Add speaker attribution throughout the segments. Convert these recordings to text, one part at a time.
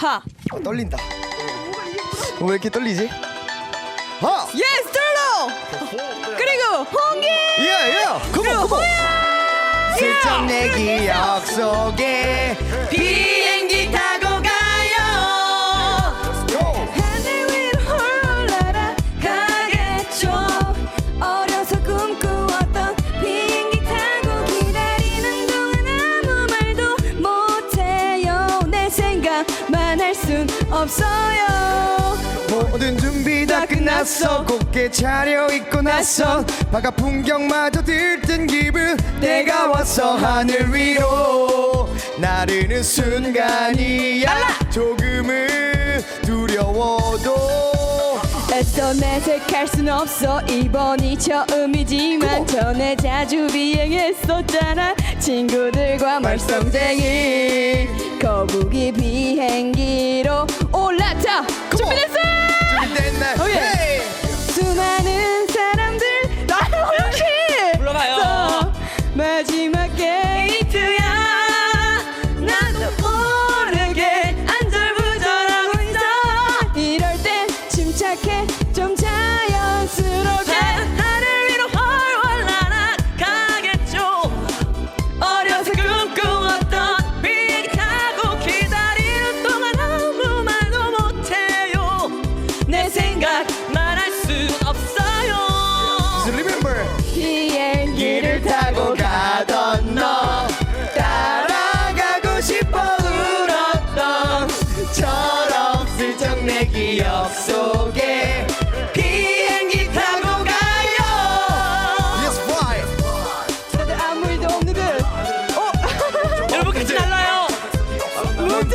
Speaker 1: 하.
Speaker 2: 아, 떨린다. 왜 이렇게 떨리지? 하!
Speaker 1: 예스 들어. 그리고 홍기.
Speaker 2: 예, 예! 컴온, 컴온! 슬쩍 내 기억 속에
Speaker 1: 비행기 타고 가요. 하늘 위로. 어려서 꿈꾸었던 비행기 타고 기다리는 동안 아무 말도 못해요. 내 생각만 할순 없어요.
Speaker 2: 모든 준비 다 끝났어. 곱게 차려입고 나서 바깥 풍경마저 들뜬 기분 내가 왔어. 하늘 위로 나르는 순간이야. 조금은 두려워도
Speaker 1: 애써 내색할 순 없어. 이번이 처음이지만 전에 자주 비행했었잖아. 친구들과 말썽쟁이. 거북이 비행기로
Speaker 2: 속에
Speaker 1: 비행기 타고 가요.
Speaker 2: Yes, fly
Speaker 1: 다들 아무 일도 없는들 어?
Speaker 3: 여러분 같이 날라요.
Speaker 1: 무드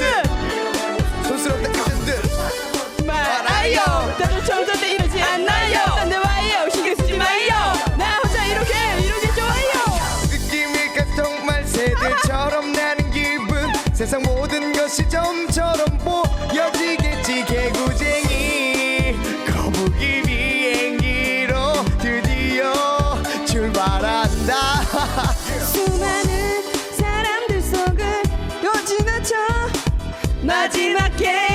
Speaker 2: 촌스럽다 이젠들
Speaker 1: 말아요. 다들 처음부터 때 이러지 않나요. 딴데 와요. 신경 쓰지 마요. 나 혼자 이렇게 이렇게 좋아요.
Speaker 2: 느낌일까 정말 새들처럼 나는 기분. 세상 모든 것이 점처럼 보여지겠지. 개구쟁 출발한다.
Speaker 1: 수많은 사람들 속을 또 지나쳐 마지막 게이트야